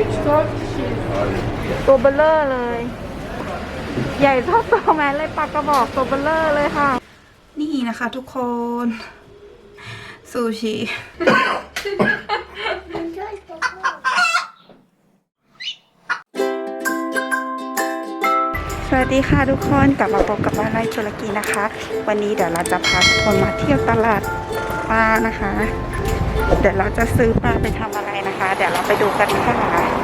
4 kişi. ตัวเบลเลอร์เลย ใหญ่เท่าตัวแมนเลยปลากระบอกตัวเบลเลอร์เลยค่ะ นี่นะคะทุกคน ซูชิ สวัสดีค่ะทุกคนกลับมาพบกับบ้านไร่ตุรกีนะคะ วันนี้เดี๋ยวเราจะพาทุกคนมาเที่ยวตลาดปลานะคะ เดี๋ยวเราจะซื้อปลาไปทำอะไร แต่เดี๋ยวเราไปดูกันค่ะ 2,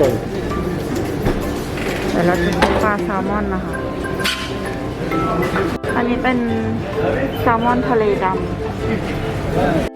Tamam yok tabii. เดี๋ยวเราจะซื้อปลาแซลมอนนะคะ อันนี้เป็นแซลมอนทะเลดำ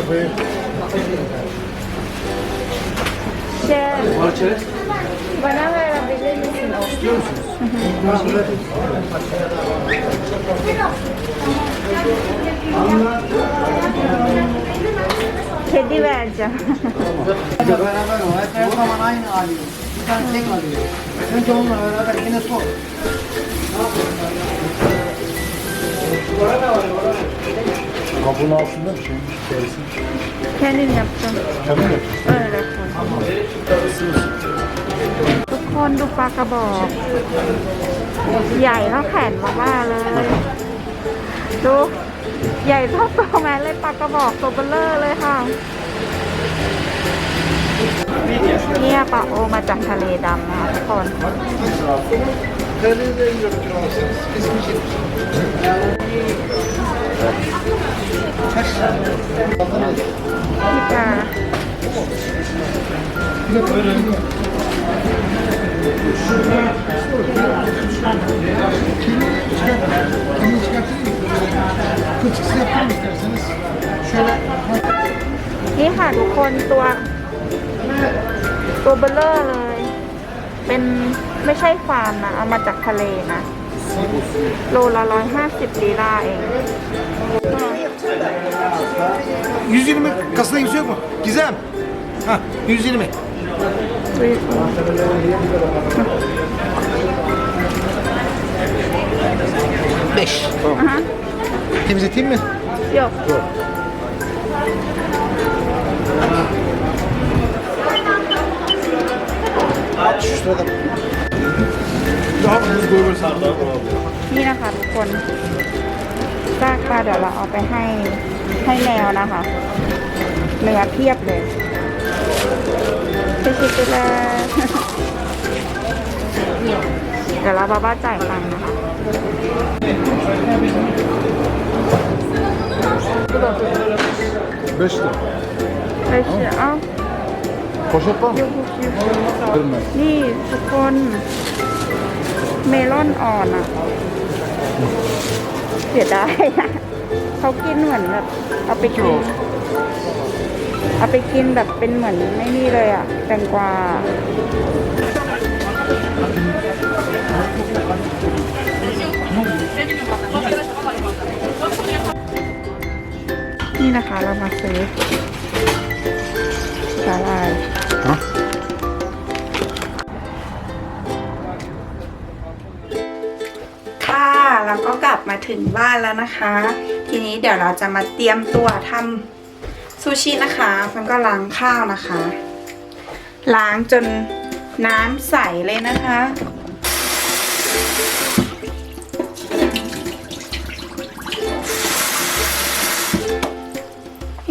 rupees. Bana verebilir misin? istiyor musunuz? Kedi vereceğim. Beraber o. Her zaman aynı alıyor. Bir tane tek alıyor. Önce onunla beraber yine sor. Ne yapıyorsun? Kabuğunu alsınlar şey içerisine. Kendim yapacağım. Tabii mi? Öyle koy. ทุกคนดูปลากระบอก ใหญ่เท่าแขนมาบ้าเลย ดูใหญ่เท่าตัวแมนเลยปลากระบอกตัวเบลเลอร์เลยค่ะ เนี่ยปลาโอมาจากทะเลดำนะคะทุกคน Karadeniz'e gidiyorum kiralasanız. Kesin bir şey. นี่ปลานี่ค่ะทุกคนตัว ตัวเบลเลอร์เลย เป็นไม่ใช่ฟาร์มนะ เอามาจากทะเลนะ โลละร้อยห้าสิบลีลาเอง 120 kasada kimse yok mu? Gizem. Ha 120. Beş. Aha. Temizleteyim mi? Yok. Al şu sırada. Daha ucuz görürsen. นี่นะคะทุกคน ซากปลาเดี๋ยวเราเอาไปให้ให้แมวนะคะเนื้อเพียบเลยชิชิลาเดี๋ยวเราบ้าบ้าจ่ายตังค์นะคะ Beş lira. ไปเชียเอ้า Poşet var mı? ยูฮูคิว Kırma. นี่ทุกคน เมลอนอ่อนอะ เสียดายอะเขากินเหมือนแบบเอาไปกินเอาไปกินแบบเป็นเหมือนไม่นี่เลยอะแตงกวานี่นะคะเรามาซื้อสาลาย เราก็กลับมาถึงบ้านแล้วนะคะ ทีนี้เดี๋ยวเราจะมาเตรียมตัวทำซูชินะคะมันก็ล้างข้าวนะคะ ล้างจนน้ำใสเลยนะคะ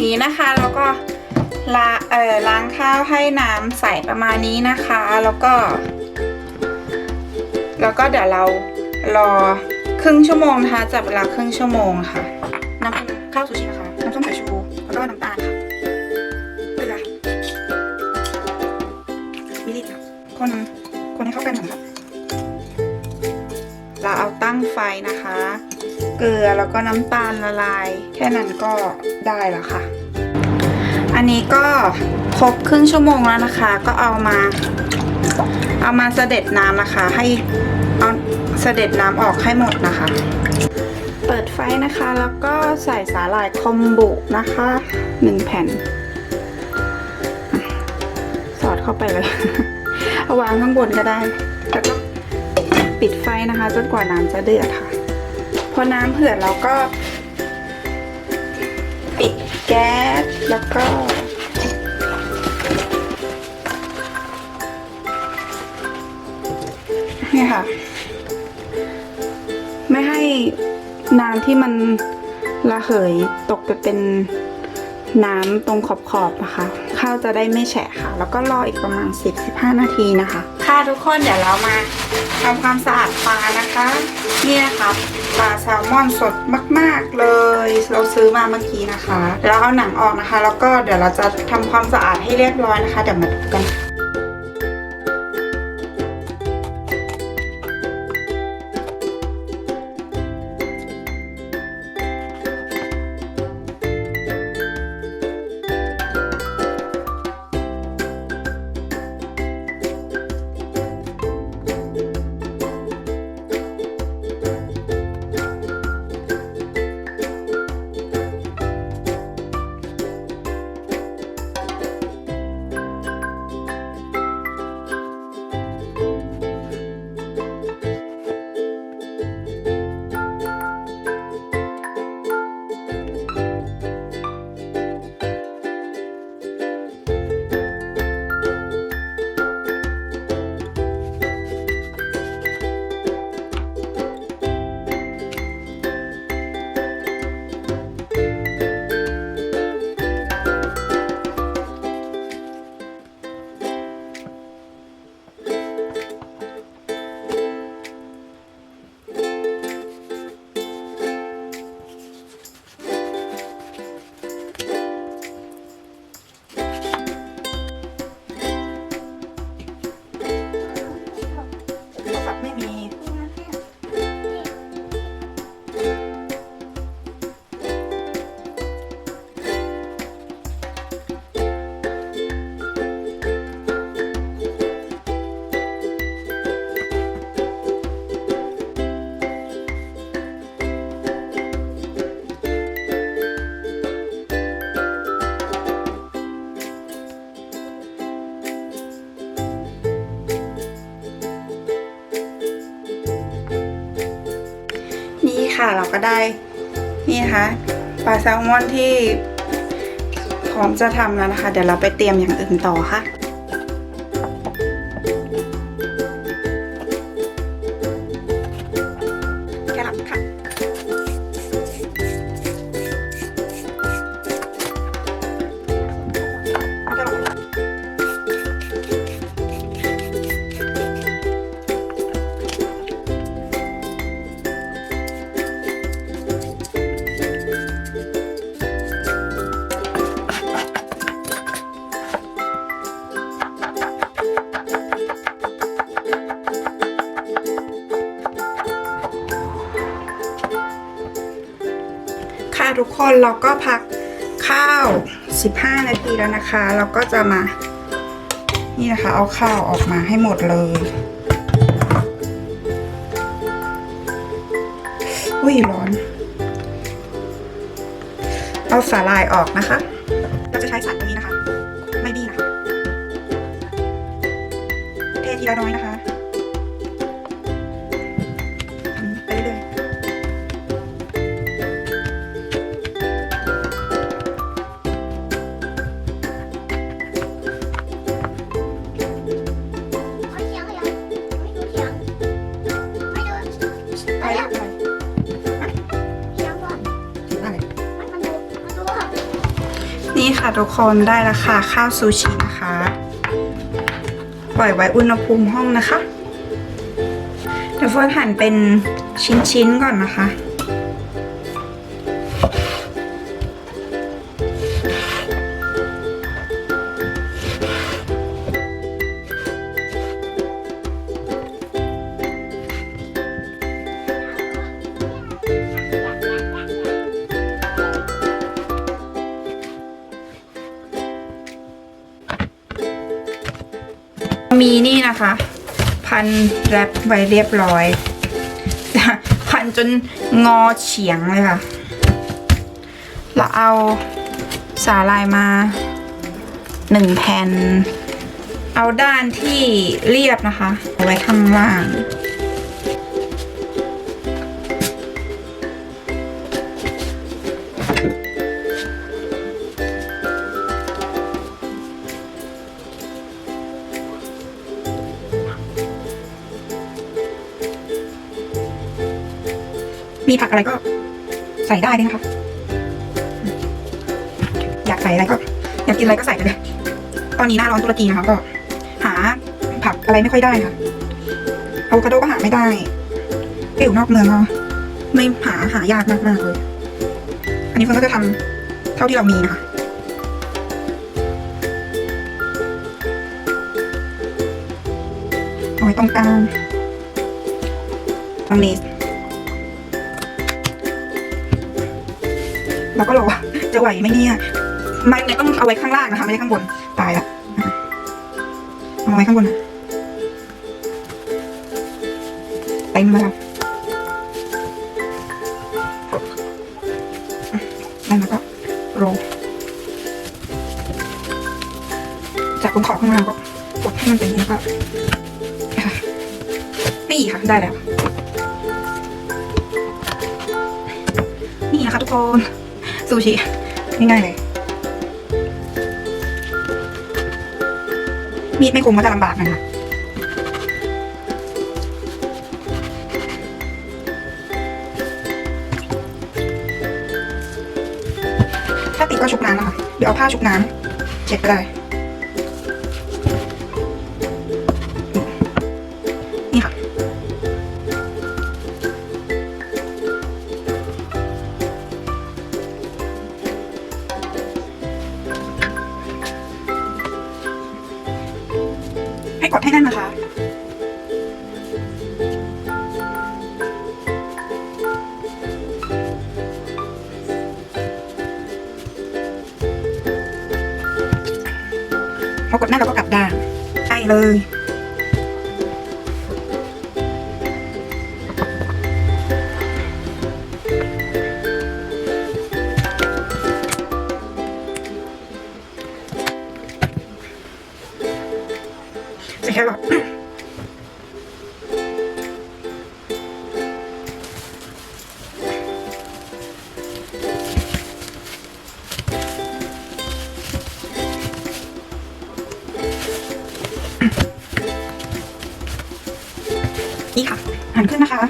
นี้นะคะแล้วก็ลาเอ่อล้างข้าวให้น้ำใสประมาณนี้นะคะ แล้วก็ แล้วก็เดี๋ยวเรารอ ครึ่งชั่วโมงนะคะจับเวลาครึ่งชั่วโมงค่ะน้ำข้าวซูชินะคะน้ำส้มสายชูแล้วก็น้ำตาลค่ะเกลือมิลลิลิตรคนคนให้เข้ากันหน่อยค่ะเราเอาตั้งไฟนะคะ เกลือแล้วก็น้ำตาลละลาย แค่นั้นก็ได้แล้วค่ะ อันนี้ก็ครบครึ่งชั่วโมงแล้วนะคะ ก็เอามา เอามาเสด็จน้ำนะคะ ให้ เอาเสด็จน้ำออกให้หมดนะคะ เปิดไฟนะคะแล้วก็ใส่สาหร่ายคอมบุนะคะหนึ่งแผ่น สอดเข้าไปเลย เอาวางข้างบนก็ได้แล้วก็ปิดไฟนะคะจนกว่าน้ำจะเดือดค่ะ พอน้ำเผือดเราก็ ปิดแก๊สแล้วก็ น้ำที่มันระเหยตกไปเป็นน้ำตรงขอบๆนะคะ ข้าวจะได้ไม่แฉะค่ะ แล้วก็รออีกประมาณ 10-15 นาทีนะคะ ค่ะทุกคนเดี๋ยวเรามาทำความสะอาดปลานะคะนี่นะคะปลาแซลมอนสดมาก ๆเลย เราซื้อมาเมื่อกี้นะคะ แล้วเอาหนังออกนะคะ แล้วก็เดี๋ยวเราจะทำความสะอาดให้เรียบร้อยนะคะ เดี๋ยวมาดูกัน เราก็ได้นี่นะคะปลาแซลมอนที่พร้อมจะทำแล้วนะคะ เดี๋ยวเราไปเตรียมอย่างอื่นต่อค่ะ ทุกคนเราก็พักข้าว 15 นาทีแล้วนะคะ เราก็จะมา นี่นะคะ เอาข้าวออกมาให้หมดเลยอุ้ยร้อน เอาสาลายออกนะคะ เราจะใช้สันตรงนี้นะคะ ไม่บี้นะคะ เททีละน้อยนะคะ ทุกคนได้แล้วค่ะข้าวซูชินะคะ ปล่อยไว้อุณหภูมิห้องนะคะ เดี๋ยวเฟิร์นหั่นเป็นชิ้นๆก่อนนะคะ นะคะ พันแรปไว้เรียบร้อย พันจนงอเฉียงเลยค่ะ เราเอาสาลายมาหนึ่งแผ่น เอาด้านที่เรียบนะคะ เอาไว้ข้างล่าง มีผักอะไรก็ใส่ได้เลยนะคะอยากใส่อะไรก็อยากกินอะไรก็ใส่ไปเลยตอนนี้หน้าร้อนตุรกีนะคะก็ หาผักอะไรไม่ค่อยได้ค่ะอะโวคาโดก็หาไม่ได้อยู่นอกเมืองเนาะไม่หาหายากมากมากๆเลย อันนี้เฟิร์นก็จะทำเท่าที่เรามีนะคะเอาไว้ตรงกลางตรงนี้ เราก็รอว่าจะไหวไหมเนี่ยไม้เนี่ยต้องเอาไว้ข้างล่างนะคะ ไม่ได้ข้างบน ตายละเอาไว้ข้างบนนะเต็มเลยค่ะกดอะได้แล้วก็โรลจากตรงขอบข้างล่างก็กดให้มันเป็นนี้ก็อะนี่ค่ะได้แล้ว นี่นะคะทุกคน ซูชิง่ายๆเลย มีดไม่คมก็จะลำบากหนะคะถ้าติดก็ชุบน้ำนะคะเดี๋ยวเอาผ้าชุบน้ำเช็ดไปเลย แค่หรอทนี่ค่ะ หันขึ้นนะคะ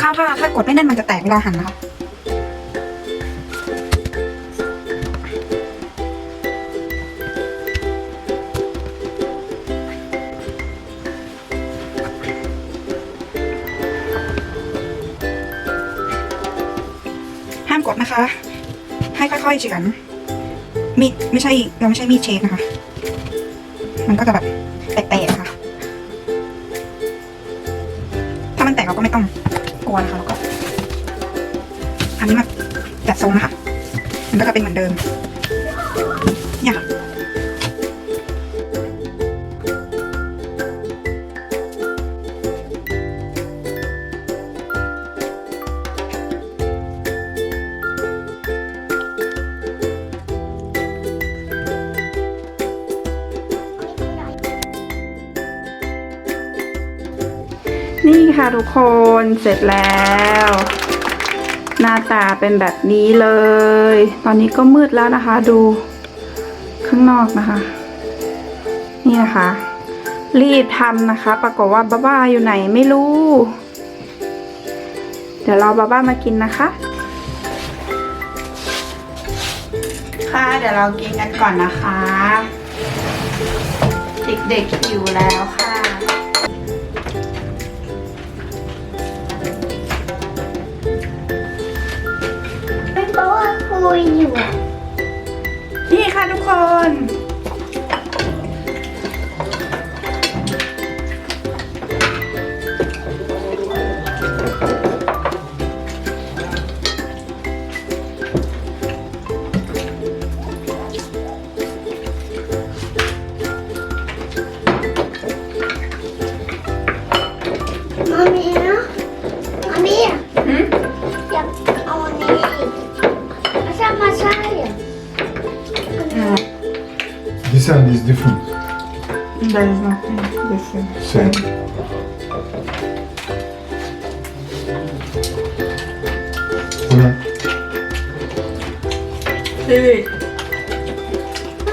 ข้าวถ้าถ้ากดไม่แน่นมันจะแตกเวลาหันนะคะ อยเฉือนมีดไม่ใช่เราไม่ใช่มีดเชฟนะคะ มันก็จะแบบแตกๆค่ะ ถ้ามันแตกเราก็ไม่ต้องกลัวนะคะแล้วก็ อันนี้มาจัดทรงนะคะ มันก็จะเป็นเหมือนเดิม ค่ะทุกคนเสร็จแล้ว หน้าตาเป็นแบบนี้เลย ตอนนี้ก็มืดแล้วนะคะ ดูข้างนอกนะคะ นี่นะคะ รีบทำนะคะ ปรากฏว่าบ้าบ้าอยู่ไหนไม่รู้ เดี๋ยวเรอบ้าบ้ามากินนะคะ ค่ะเดี๋ยวเรากินกันก่อนนะคะ เด็กๆหิวแล้วค่ะ คุยอยู่อะนี่ค่ะทุกคน Evet.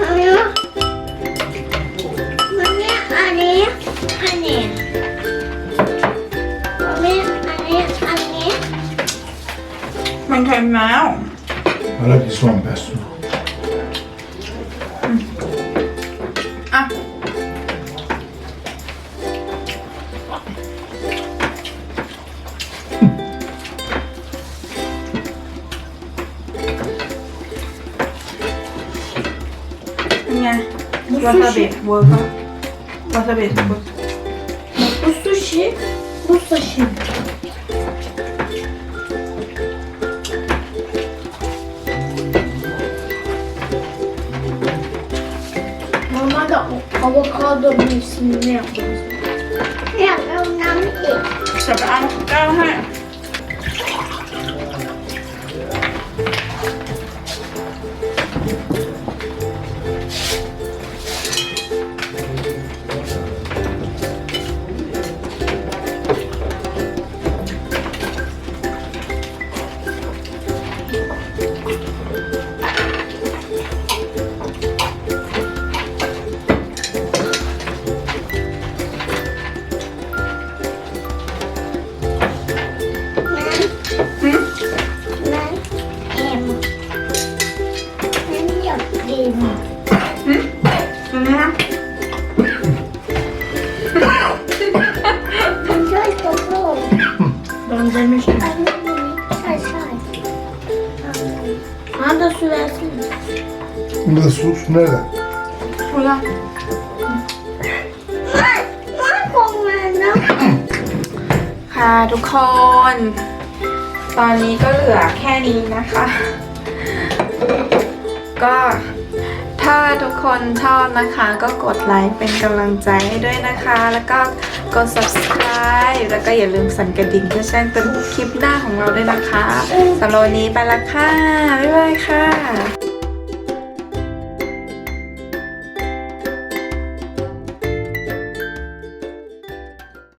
มามีนะมามีอันนี้อันนี้มามีอันนี้อันนี้มันเค็มแล้ว I like this one best. Wasabi. Sushi. Wasabi. Bu sushi. Bu sashimi. Normalde avokado mevsiminde yapmamız lazım. Ya, ondan mı değil? İşte ben, ben, ดละ Var, var onlarda. ค่ะทุกคน ตอนนี้ก็เหลือแค่นี้นะคะ ก็ถ้าทุกคนชอบนะคะก็กดไลค์เป็นกำลังใจให้ด้วยนะคะ แล้วก็กด subscribe แล้วก็อย่าลืมสั่นกระดิ่งเพื่อแจ้งเตือนคลิปหน้าของเราด้วยนะคะสำหรับวันนี้ไปละค่ะ บ๊ายบายค่ะ